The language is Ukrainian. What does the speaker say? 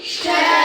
Ще